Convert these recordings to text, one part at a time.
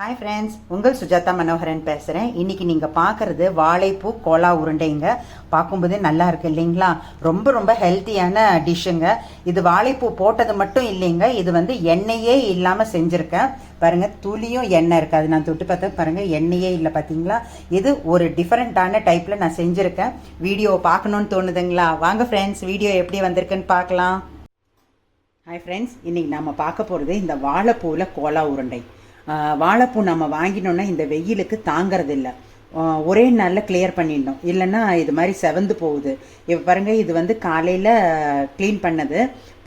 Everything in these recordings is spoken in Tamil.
ஹாய் ஃப்ரெண்ட்ஸ் உங்கள் சுஜாதா மனோகரன் பேசுகிறேன் இன்னைக்கு நீங்கள் பார்க்குறது வாழைப்பூ கோலா உருண்டைங்க. பார்க்கும்போதே நல்லா இருக்கு இல்லைங்களா? ரொம்ப ரொம்ப ஹெல்த்தியான டிஷ்ஷுங்க இது வாழைப்பூ போட்டது மட்டும் இல்லைங்க. இது வந்து எண்ணெயே இல்லாமல் செஞ்சுருக்கேன். பாருங்கள் துளியும் எண்ணெய் இருக்காது நான் தொட்டு பார்த்தா பாருங்கள் எண்ணெயே இல்லை பார்த்தீங்களா இது ஒரு டிஃப்ரெண்ட்டான டைப்பில் நான் செஞ்சுருக்கேன். வீடியோ பார்க்கணுன்னு தோணுதுங்களா? வாங்க ஃப்ரெண்ட்ஸ் வீடியோ எப்படி வந்திருக்குன்னு பார்க்கலாம். ஹாய் ஃப்ரெண்ட்ஸ் இன்றைக்கி நம்ம பார்க்க போகிறது இந்த வாழைப்பூவில் கோலா உருண்டை. வாழைப்பூ நம்ம வாங்கினோன்னா இந்த வெயிலுக்கு தாங்கறதில்ல. ஒரே நாளில் கிளியர் பண்ணிடணும். இல்லைன்னா இது மாதிரி செவந்து போகுது. இப்போ பாருங்கள் இது வந்து காலையில் க்ளீன் பண்ணது.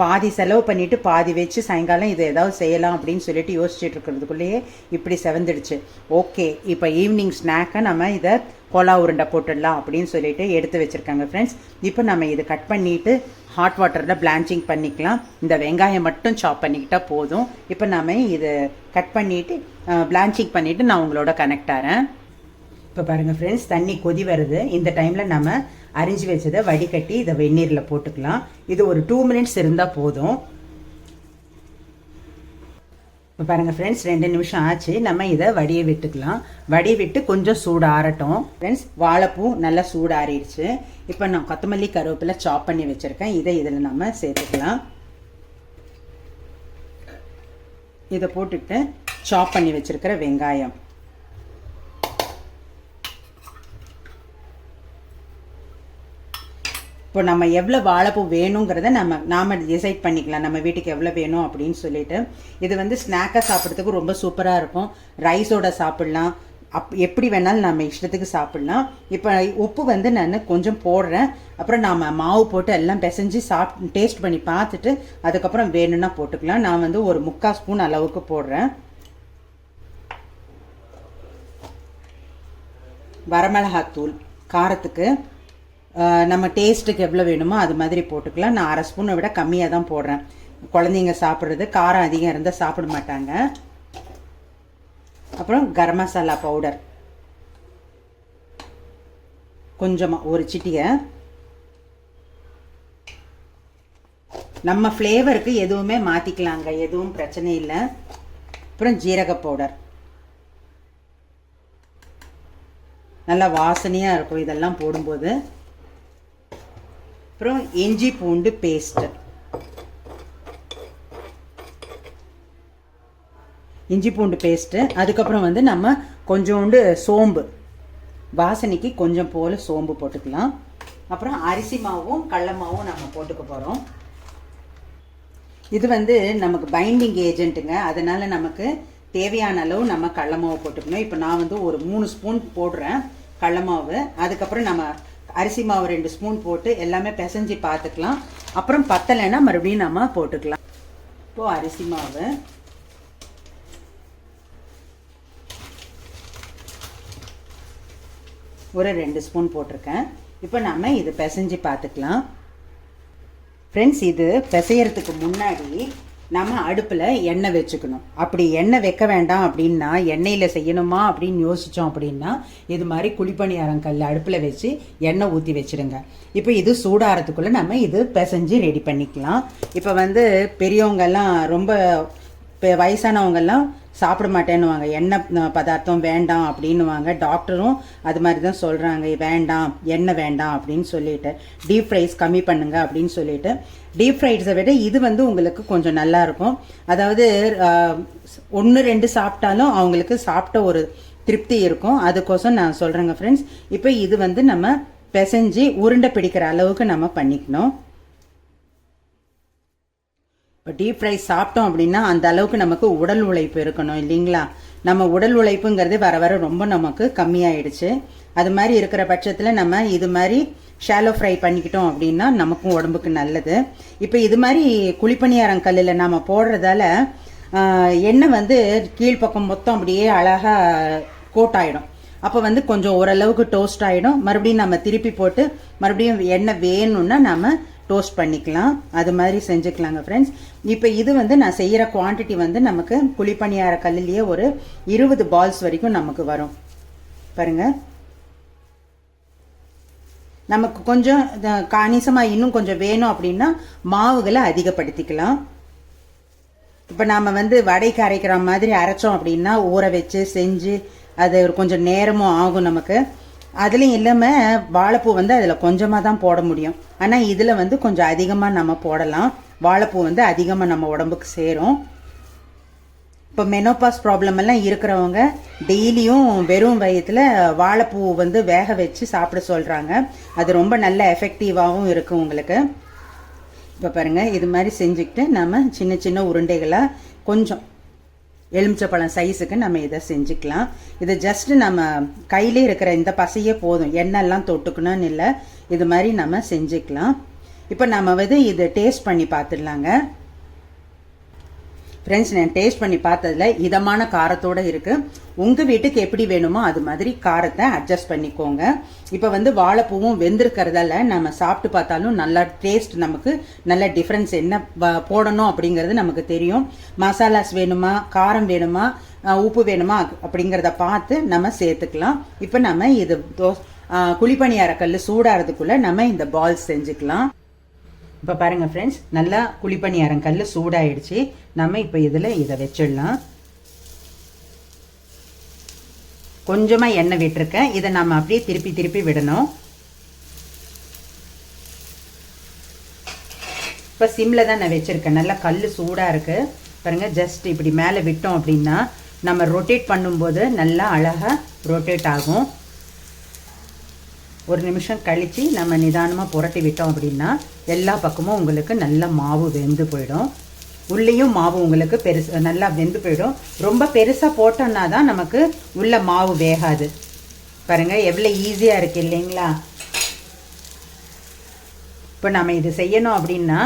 பாதி செலவு பண்ணிவிட்டு பாதி வச்சு சாயங்காலம் இது ஏதாவது செய்யலாம் அப்படின்னு சொல்லிட்டு யோசிச்சுட்டு இருக்கிறதுக்குள்ளேயே இப்படி செவந்துடுச்சு. ஓகே இப்போ ஈவினிங் ஸ்நாக்கை நம்ம இதை கோலா உருண்டை போட்டுடலாம் அப்படின்னு சொல்லிட்டு எடுத்து வச்சுருக்காங்க ஃப்ரெண்ட்ஸ் இப்போ நம்ம இதை கட் பண்ணிவிட்டு ஹாட் வாட்டரில் பிளான்ச்சிங் பண்ணிக்கலாம். இந்த வெங்காயம் மட்டும் சாப் பண்ணிக்கிட்டால் போதும். இப்போ நம்ம இது கட் பண்ணிவிட்டு பிளான்ச்சிங் பண்ணிவிட்டு நான் உங்களோட கனெக்ட் ஆகிறேன் இப்போ பாருங்கள் ஃப்ரெண்ட்ஸ் தண்ணி கொதி வருது. இந்த டைமில் நம்ம அரிஞ்சு வச்சதை வடிகட்டி இதை வெந்நீரில் போட்டுக்கலாம். இது ஒரு டூ மினிட்ஸ் இருந்தால் போதும். இப்போ பாருங்கள் ஃப்ரெண்ட்ஸ் ரெண்டு நிமிஷம் ஆச்சு. நம்ம இதை வடிய விட்டுக்கலாம். வடிய விட்டு கொஞ்சம் சூடு ஆறட்டும். ஃப்ரெண்ட்ஸ் வாழைப்பூ நல்லா சூடு ஆறிடுச்சு. இப்போ நான் கொத்தமல்லி கருவேப்பிலை சாப் பண்ணி வச்சுருக்கேன். இதை இதில் நம்ம சேர்த்துக்கலாம். இதை போட்டுட்டு சாப் பண்ணி வச்சுருக்கிற வெங்காயம். இப்போ நம்ம எவ்வளோ வாழைப்பூ வேணுங்கிறத நம்ம நாம் டிசைட் பண்ணிக்கலாம். நம்ம வீட்டுக்கு எவ்வளோ வேணும் அப்படின்னு சொல்லிட்டு. இது வந்து ஸ்நாக்காக சாப்பிட்றதுக்கு ரொம்ப சூப்பராக இருக்கும். ரைஸோட சாப்பிட்லாம். அப் எப்படி வேணாலும் நம்ம இஷ்டத்துக்கு சாப்பிட்லாம். இப்போ உப்பு வந்து நான் கொஞ்சம் போடுறேன். அப்புறம் நாம் மாவு போட்டு எல்லாம் பிசைஞ்சு சாப் டேஸ்ட் பண்ணி பார்த்துட்டு அதுக்கப்புறம் வேணும்னா போட்டுக்கலாம். நான் வந்து ஒரு முக்கால் ஸ்பூன் அளவுக்கு போடுறேன். வரமிளகாத்தூள் காரத்துக்கு நம்ம டேஸ்ட்டுக்கு எவ்வளோ வேணுமோ அது மாதிரி போட்டுக்கலாம். நான் அரை ஸ்பூனை விட கம்மியாக தான் போடுறேன். குழந்தைங்க சாப்பிட்றது காரம் அதிகம் இருந்தால் சாப்பிட மாட்டாங்க. அப்புறம் கரம் மசாலா பவுடர் கொஞ்சமாக ஒரு சிட்டிகை. நம்ம ஃப்ளேவருக்கு எதுவுமே மாற்றிக்கலாங்க எதுவும் பிரச்சனை இல்லை. அப்புறம் ஜீரக பவுடர் நல்லா வாசனையாக இருக்கும் இதெல்லாம் போடும்போது. அப்புறம் இஞ்சி பூண்டு பேஸ்ட்டு இஞ்சி பூண்டு பேஸ்ட்டு அதுக்கப்புறம் வந்து நம்ம கொஞ்சோண்டு சோம்பு. வாசனைக்கு கொஞ்சம் போல் சோம்பு போட்டுக்கலாம். அப்புறம் அரிசி மாவும் கடல மாவும் நம்ம போட்டுக்க போகிறோம் இது வந்து நமக்கு பைண்டிங் ஏஜென்ட்டுங்க அதனால் நமக்கு தேவையான அளவு நம்ம கடல மாவு போட்டுக்கணும். இப்போ நான் வந்து ஒரு மூணு ஸ்பூன் போடுறேன் கடல மாவு. அதுக்கப்புறம் நம்ம அரிசி மாவு ரெண்டு ஸ்பூன் போட்டு எல்லாமே பிசைஞ்சு பார்த்துக்கலாம். அப்புறம் பத்தலைன்னா மறுபடியும் நம்ம போட்டுக்கலாம். இப்போது அரிசி மாவு. ஒரு ரெண்டு ஸ்பூன் போட்டிருக்கேன். இப்போ நம்ம இது பிசைஞ்சு பார்த்துக்கலாம். ஃப்ரெண்ட்ஸ் இது பிசையறதுக்கு முன்னாடி நம்ம அடுப்பில் எண்ணெய் வச்சுக்கணும். அப்படி எண்ணெய் வைக்க வேண்டாம் அப்படின்னா எண்ணெயில் செய்யணுமா அப்படின்னு யோசித்தோம் அப்படின்னா இது மாதிரி குழிப்பணியாரம் கல் அடுப்பில் வச்சு எண்ணெய் ஊற்றி வச்சுருங்க. இப்போ இது சூடாகிறதுக்குள்ளே நம்ம இது பிசைஞ்சு ரெடி பண்ணிக்கலாம். இப்போ வந்து பெரியவங்கெல்லாம் ரொம்ப இப்போ வயசானவங்கெல்லாம் சாப்பிட மாட்டேன்னுவாங்க எண்ணெய் பதார்த்தம் வேண்டாம் அப்படின்னுவாங்க. டாக்டரும் அது மாதிரி தான் சொல்கிறாங்க வேண்டாம் எண்ணெய் வேண்டாம் அப்படின்னு சொல்லிட்டு டீப் ஃப்ரைஸ் கம்மி பண்ணுங்க அப்படின்னு சொல்லிட்டு. டீப் ஃப்ரைட்ஸை விட இது வந்து உங்களுக்கு கொஞ்சம் நல்லா இருக்கும். அதாவது ஒன்று ரெண்டு சாப்பிட்டாலும் அவங்களுக்கு சாப்பிட்ட ஒரு திருப்தி இருக்கும். அதுக்கோசம் நான் சொல்கிறேங்க ஃப்ரெண்ட்ஸ் இப்போ இது வந்து நம்ம பிசைஞ்சு உருண்டை பிடிக்கிற அளவுக்கு நம்ம பண்ணிக்கணும். இப்போ டீப் ஃப்ரை சாப்பிட்டோம் அப்படின்னா அந்த அளவுக்கு நமக்கு உடல் உழைப்பு இருக்கணும் இல்லைங்களா? நம்ம உடல் உழைப்புங்கிறது வர வர ரொம்ப நமக்கு கம்மியாயிடுச்சு. அது மாதிரி இருக்கிற பட்சத்தில் நம்ம இது மாதிரி ஷாலோ ஃப்ரை பண்ணிக்கிட்டோம் அப்படின்னா நமக்கும் உடம்புக்கு நல்லது. இப்போ இது மாதிரி குழிப்பணியாரம் கல்லில் நம்ம போடுறதால எண்ணெய் வந்து கீழ்ப்பக்கம் மொத்தம் அப்படியே அழகாக கோட் ஆகிடும் அப்போ வந்து கொஞ்சம் ஓரளவுக்கு டோஸ்ட் ஆகிடும் மறுபடியும் நம்ம திருப்பி போட்டு மறுபடியும் எண்ணெய் வேணும்னா நம்ம டோஸ்ட் பண்ணிக்கலாம். அது மாதிரி செஞ்சுக்கலாங்க ஃப்ரெண்ட்ஸ் இப்போ இது வந்து நான் செய்கிற குவான்டிட்டி வந்து நமக்கு குழிப்பணியார கல்லிலேயே ஒரு இருபது பால்ஸ் வரைக்கும் நமக்கு வரும். பாருங்க. நமக்கு கொஞ்சம் கணிசமாக இன்னும் கொஞ்சம் வேணும் அப்படின்னா மாவுகளை அதிகப்படுத்திக்கலாம். இப்போ நாம் வந்து வடைக்கு அரைக்கிற மாதிரி அரைச்சோம் அப்படின்னா ஊற வச்சு செஞ்சு அது ஒரு கொஞ்சம் நேரமும் ஆகும் நமக்கு. அதுலேயும் இல்லாமல் வாழைப்பூ வந்து அதில் கொஞ்சமாக தான் போட முடியும். ஆனால் இதில் வந்து கொஞ்சம் அதிகமாக நம்ம போடலாம். வாழைப்பூ வந்து அதிகமாக நம்ம உடம்புக்கு சேரும். இப்போ மெனோபாஸ் ப்ராப்ளம் எல்லாம் இருக்கிறவங்க டெய்லியும் வெறும் வயிற்றுல வாழைப்பூ வந்து வேக வச்சு சாப்பிட சொல்கிறாங்க அது ரொம்ப நல்ல எஃபெக்டிவாகவும் இருக்குது உங்களுக்கு. இப்போ பாருங்கள் இது மாதிரி செஞ்சுக்கிட்டு நம்ம சின்ன சின்ன உருண்டைகளாக கொஞ்சம் எலுமிச்சப்பழம் சைஸுக்கு நம்ம இதை செஞ்சுக்கலாம். இது ஜஸ்ட் நம்ம கையிலே இருக்கிற இந்த பசையே போதும். எண்ணெய்லாம் தொட்டுக்கணும்னு இல்லை. இது மாதிரி நம்ம செஞ்சுக்கலாம். இப்போ நம்ம வந்து இது டேஸ்ட் பண்ணி பார்த்துடலாங்க. ஃப்ரெண்ட்ஸ் நான் டேஸ்ட் பண்ணி பார்த்ததுல இதமான காரத்தோட இருக்குது உங்கள் வீட்டுக்கு எப்படி வேணுமோ அது மாதிரி காரத்தை அட்ஜஸ்ட் பண்ணிக்கோங்க. இப்போ வந்து வாழைப்பூவும் வெந்திருக்கிறதால நம்ம சாப்பிட்டு பார்த்தாலும் நல்லா டேஸ்ட் நமக்கு நல்ல டிஃப்ரென்ஸ் என்ன வ- போடணும் அப்படிங்கிறது நமக்கு தெரியும். மசாலாஸ் வேணுமா? காரம் வேணுமா? உப்பு வேணுமா? அப்படிங்கிறத பார்த்து நம்ம சேர்த்துக்கலாம். இப்போ நம்ம இது தோ குழிப்பணியாரக்கல் சூடாகிறதுக்குள்ளே நம்ம இந்த பால்ஸ் செஞ்சுக்கலாம். இப்போ பாருங்கள் ஃப்ரெண்ட்ஸ் நல்லா குழிப்பணியாரம் கல் சூடாயிடுச்சு. நம்ம இப்போ இதில் இதை வச்சிடலாம். கொஞ்சமாக எண்ணெய் விட்டுருக்கேன். இதை நம்ம அப்படியே திருப்பி திருப்பி விடணும். இப்போ சிம்மில் தான் நான் வச்சுருக்கேன். நல்லா கல் சூடாக இருக்குது பாருங்கள் ஜஸ்ட் இப்படி மேலே விட்டோம் அப்படின்னா நம்ம ரொட்டேட் பண்ணும்போது நல்லா அழகாக ரொட்டேட் ஆகும். ஒரு நிமிஷம் கழித்து நம்ம நிதானமாக புரட்டி விட்டோம் அப்படின்னா எல்லா பக்கமும் உங்களுக்கு நல்ல மாவு வெந்து போயிடும். உள்ளேயும் மாவு உங்களுக்கு பெருசு நல்லா வெந்து போயிடும். ரொம்ப பெருசாக போட்டோம்னா தான் நமக்கு உள்ள மாவு வேகாது. பாருங்கள் எவ்வளோ ஈஸியாக இருக்குது இல்லைங்களா? இப்போ நம்ம இது செய்யணும் அப்படின்னா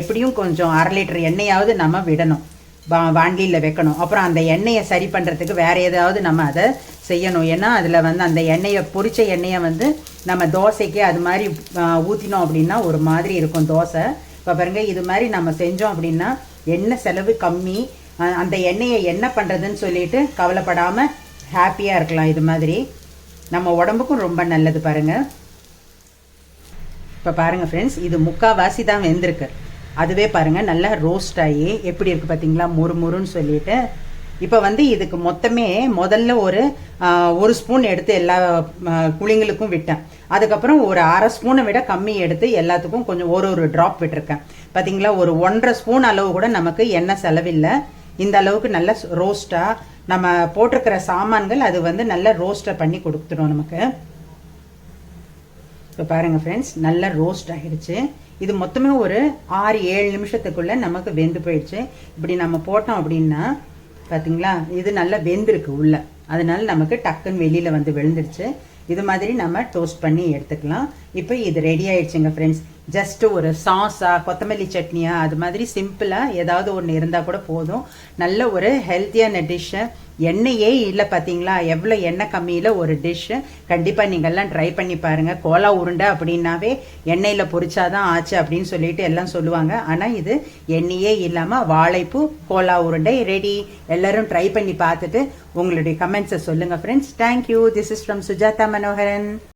எப்படியும் கொஞ்சம் அரை லிட்டர் எண்ணெயாவது நம்ம விடணும். வா வாண்டியில் வைக்கணும். அப்புறம் அந்த எண்ணெயை சரி பண்ணுறதுக்கு வேறு ஏதாவது நம்ம அதை செய்யணும். ஏன்னா அதில் வந்து அந்த எண்ணெயை பொரித்த எண்ணெயை வந்து நம்ம தோசைக்கு அது மாதிரி ஊற்றினோம் அப்படின்னா ஒரு மாதிரி இருக்கும் தோசை. இப்போ பாருங்க இது மாதிரி நம்ம செஞ்சோம் அப்படின்னா எண்ணெய் செலவு கம்மி. அந்த எண்ணெயை என்ன பண்ணுறதுன்னு சொல்லிட்டு கவலைப்படாமல் ஹாப்பியாக இருக்கலாம் இது மாதிரி. நம்ம உடம்புக்கும் ரொம்ப நல்லது பாருங்கள் இப்போ பாருங்கள் ஃப்ரெண்ட்ஸ் இது முக்கால்வாசி தான் வெந்திருக்கு. அதுவே பாருங்கள் நல்லா ரோஸ்ட் ஆகி எப்படி இருக்குது பார்த்தீங்களா மொறு மொறுன்னு சொல்லிட்டு. இப்போ வந்து இதுக்கு மொத்தமே முதல்ல ஒரு ஒரு ஸ்பூன் எடுத்து எல்லா குழிங்களுக்கும் விட்டேன். அதுக்கப்புறம் ஒரு அரை ஸ்பூனை விட கம்மி எடுத்து எல்லாத்துக்கும் கொஞ்சம் ஒரு ஒரு ட்ராப் விட்டுருக்கேன். பார்த்தீங்களா ஒரு ஒன்றரை ஸ்பூன் அளவு கூட நமக்கு எண்ணெய் செலவில்லை. இந்த அளவுக்கு நல்ல ரோஸ்ட்டாக நம்ம போட்டிருக்கிற சாமான்கள் அது வந்து நல்ல ரோஸ்ட்டை பண்ணி கொடுத்துடும் நமக்கு. இப்போ பாருங்கள் ஃப்ரெண்ட்ஸ் நல்லா ரோஸ்ட் ஆகிடுச்சு. இது மொத்தமே ஒரு ஆறு ஏழு நிமிஷத்துக்குள்ள நமக்கு வெந்து போயிடுச்சு. இப்படி நம்ம போட்டோம் அப்படின்னா பாத்தீங்களா? இது நல்லா வெந்திருக்கு உள்ள. அதனால நமக்கு டக்குன்னு வெளியில வந்து விழுந்துருச்சு. இது மாதிரி நம்ம டோஸ்ட் பண்ணி எடுத்துக்கலாம். இப்போ இது ரெடி ஆயிடுச்சுங்க ஃப்ரெண்ட்ஸ் ஜஸ்ட் ஒரு சாஸா கொத்தமல்லி சட்னியா அது மாதிரி சிம்பிளாக ஏதாவது ஒன்று இருந்தால் கூட போதும். நல்ல ஒரு ஹெல்த்தியான டிஷ்ஷு எண்ணெயே இல்லை பார்த்தீங்களா எவ்வளோ எண்ணெய் கம்மியில் ஒரு டிஷ்ஷு கண்டிப்பாக நீங்கள்லாம் ட்ரை பண்ணி பாருங்கள் கோலா உருண்டை அப்படின்னாவே எண்ணெயில் பொரிச்சாதான் ஆச்சு அப்படின்னு சொல்லிட்டு எல்லாம் சொல்லுவாங்க. ஆனால் இது எண்ணெயே இல்லாமல் வாழைப்பூ கோலா உருண்டை ரெடி எல்லாரும் ட்ரை பண்ணி பார்த்துட்டு உங்களுடைய கமெண்ட்ஸை சொல்லுங்கள் friends thank you this is from Sujatha Manoharan